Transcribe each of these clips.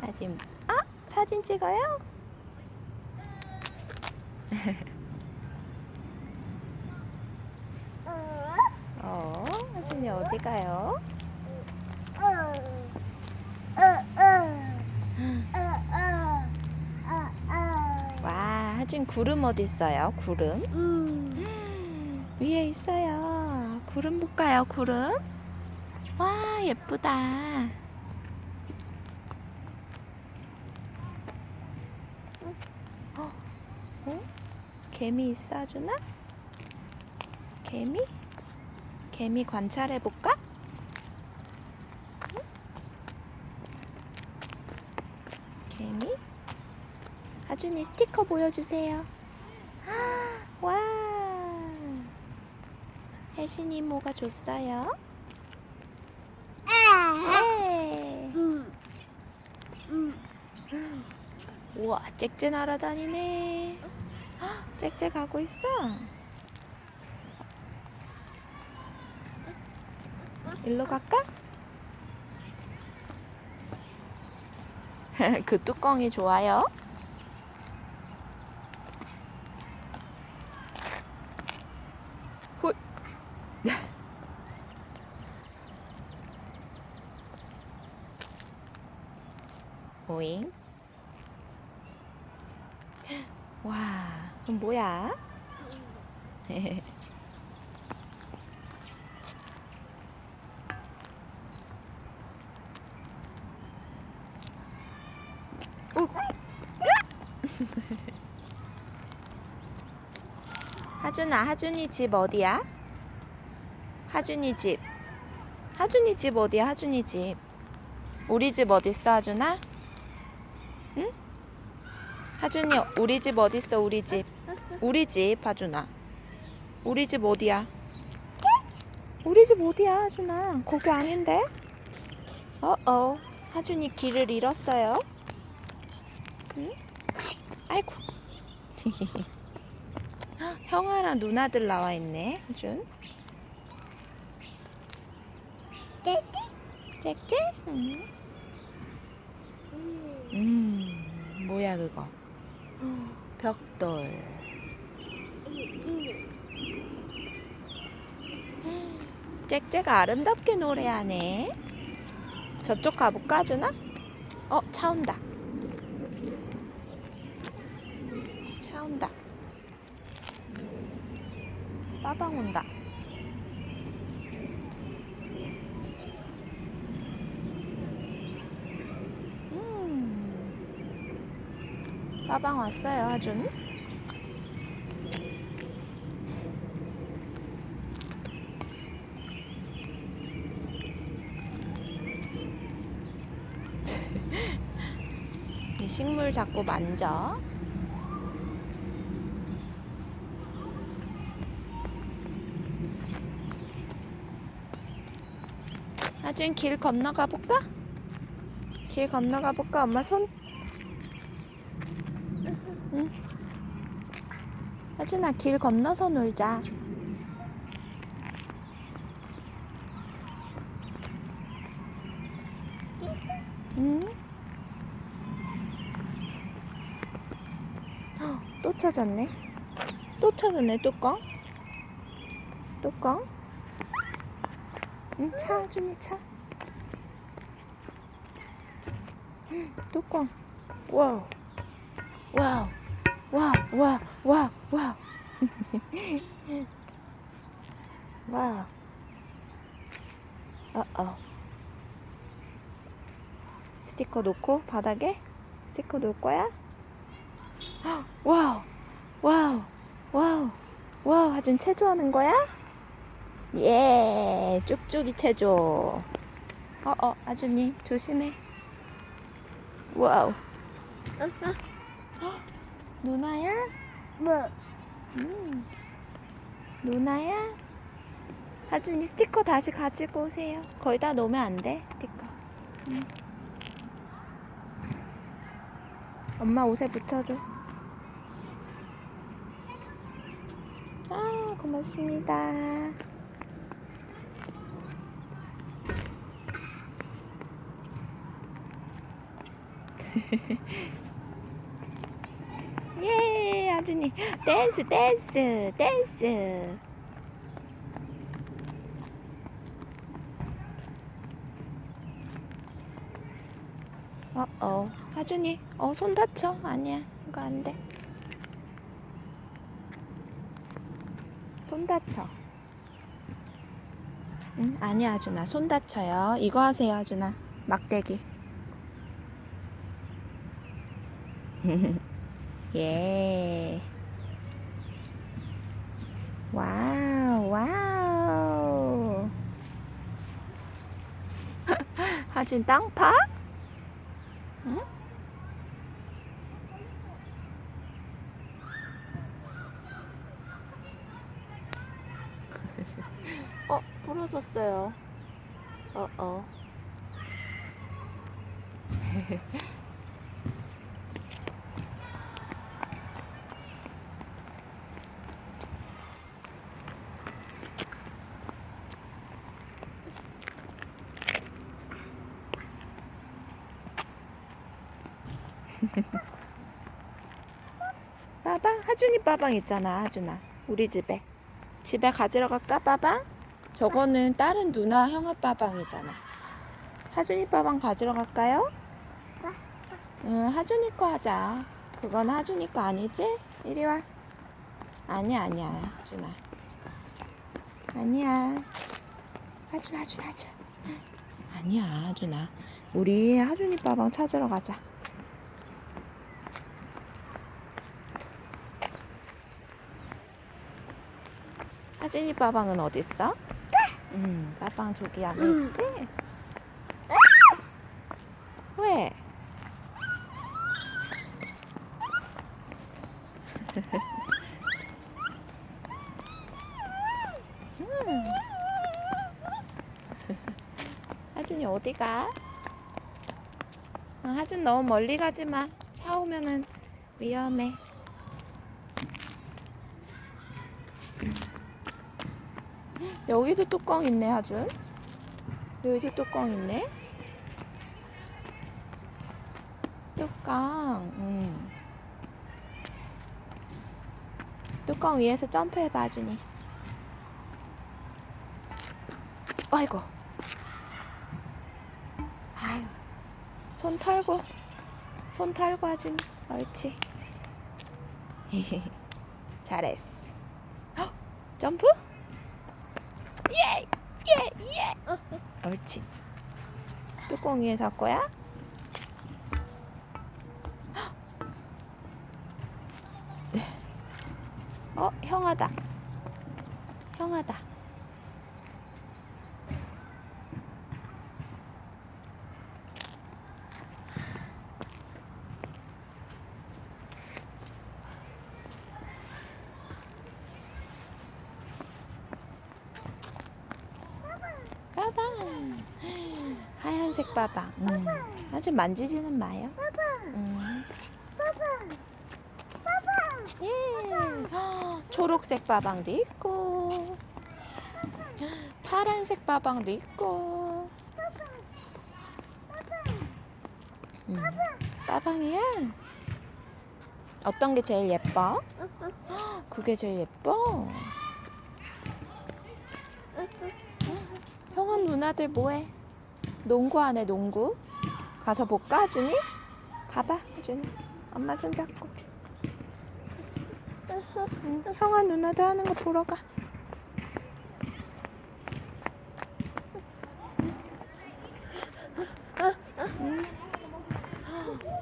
사진. 아 사진 찍어요? 어 하진이 어디 가요? 와 하진 구름 어디 있어요? 구름? 위에 있어요. 구름 볼까요? 구름? 와 예쁘다. 개미 있어 주나? 개미? 개미 관찰해 볼까? 개미? 하준이 스티커 보여주세요. 와. 혜신이 이모가 줬어요. 네. 우와, 짹짹 날아다니네. 헉, 짹짹 가고 있어. 일로 갈까? 그 뚜껑이 좋아요. 훗. 오잉. 와, 그럼 뭐야? 오. 하준아, 하준이 집 어디야? 하준이 집. 하준이 집 어디야? 하준이 집. 우리 집 어딨어, 하준아? 응? 하준이 우리 집 어딨어, 우리 집. 우리 집, 하준아. 우리 집 어디야? 우리 집 어디야, 하준아? 거기 아닌데? 어어. 하준이 길을 잃었어요. 응? 아이고. 형아랑 누나들 나와 있네, 하준. 짹짹? 응. 음, 뭐야 그거? 벽돌. 짹짹가 아름답게 노래하네. 저쪽 가볼까, 주나? 어, 차 온다. 차 온다. 빠방 온다. 음. 빠방 왔어요, 하준. 이 식물 자꾸 만져. 준 길 건너가 볼까? 길 건너가 볼까? 엄마 손. 응. 하준아 길 건너서 놀자. 응? 헉, 또 찾았네. 또 찾았네 뚜껑. 뚜껑. 응, 차 준이 차. 응, 뚜껑. 와우. 와우. 와우. 와우. 와우. 와우. 와우. 어어. 스티커 놓고 바닥에 스티커 놓을 거야? 헉, 와우. 와우. 와우. 와우. 하준 체조하는 거야? 예, 쭉쭉이 체조. 어, 어, 아준이 조심해. 와우. 어, 누나야? 음. 누나야? 아준이 스티커 다시 가지고 오세요. 거기다 놓으면 안 돼, 스티커. 음. 엄마 옷에 붙여줘. 아, 고맙습니다. 예, 아준이 댄스, 댄스, 댄스. 어, 어, 하준이, 어, 손 다쳐. 아니야, 이거 안 돼. 손 다쳐. 응, 아니야, 아준아, 손 다쳐요. 이거 하세요, 아준아. 막대기. 예. 와우, 와우. 하준 땅 파? 응? 어, 부러졌어요. 어, 어. 빠방? 하준이 빠방 있잖아, 하준아. 우리 집에. 집에 가지러 갈까, 빠방? 저거는 다른 누나 형아 빠방이잖아. 하준이 빠방 가지러 갈까요? 응, 하준이 거 하자. 그건 하준이 거 아니지? 이리 와. 아니야, 아니야, 하준아. 아니야. 하준, 하준, 하준. 아니야, 하준아. 우리 하준이 빠방 찾으러 가자. 하진이 빠방은 어디 있어? 음, 빠방 저기 안에 있지? 왜? 음. 하준이 어디 가? 어, 하준 너무 멀리 가지 마. 차 오면은 위험해. 여기도 뚜껑 있네, 하준. 여기도 뚜껑 있네. 뚜껑, 음. 뚜껑 위에서 점프해봐, 하준이. 아이고. 아유. 손 털고. 손 털고, 하준이. 옳지. 잘했어. 헉, 점프? 예! 예! 예! 옳지. 뚜껑 위에 살 거야? 어, 형아다. 형아다. 빠방. 하얀색 빠방. 음. 아주 만지지는 마요. 음. 예. 헉, 초록색 빠방도 있고, 파란색 빠방도 있고. 음. 빠방이야? 어떤 게 제일 예뻐? 헉, 그게 제일 예뻐? 형은 누나들 뭐해? 농구하네 농구. 가서 볼까 하준이? 가봐 하준이. 엄마 손 잡고. 응, 형아 누나들 하는 거 보러 가. 응.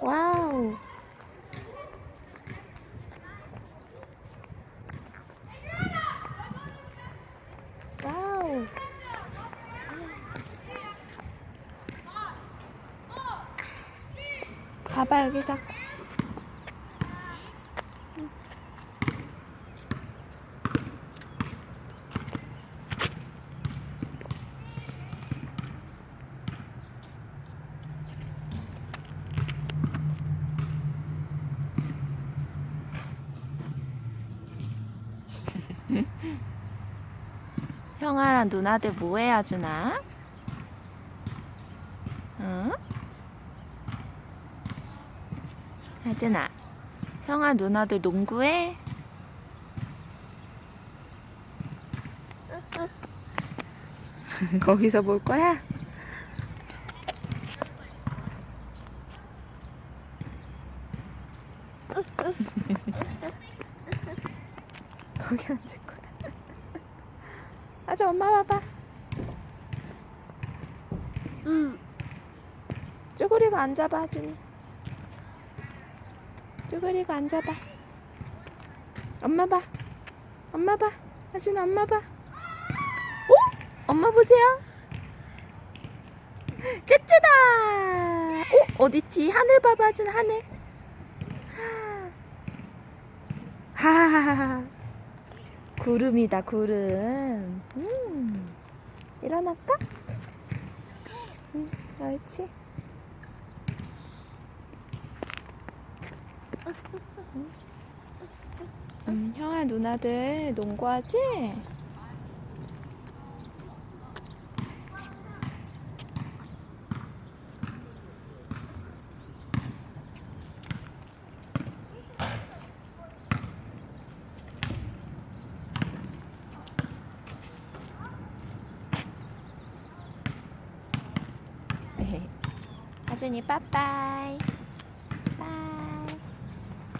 와우. 와우. 가봐 여기서. 형아랑 누나들 뭐해 아주나? 응? 하준아, 형아 누나들 농구해? 거기서 볼 거야? 거기 앉을 거야. 아주 엄마 봐봐. 응. 쭈구리가 앉아봐, 하준이. 쭈구리가 앉아봐. 엄마 봐. 엄마 봐. 하준아, 엄마 봐. 오? 엄마 보세요. 찝찝다. 오, 어딨지? 하늘 봐봐, 하준아, 하늘. 하하하하. 구름이다, 구름. 음. 일어날까? 응, 옳지. 음, 형아 누나들 농구하지? 하준이 빠빠이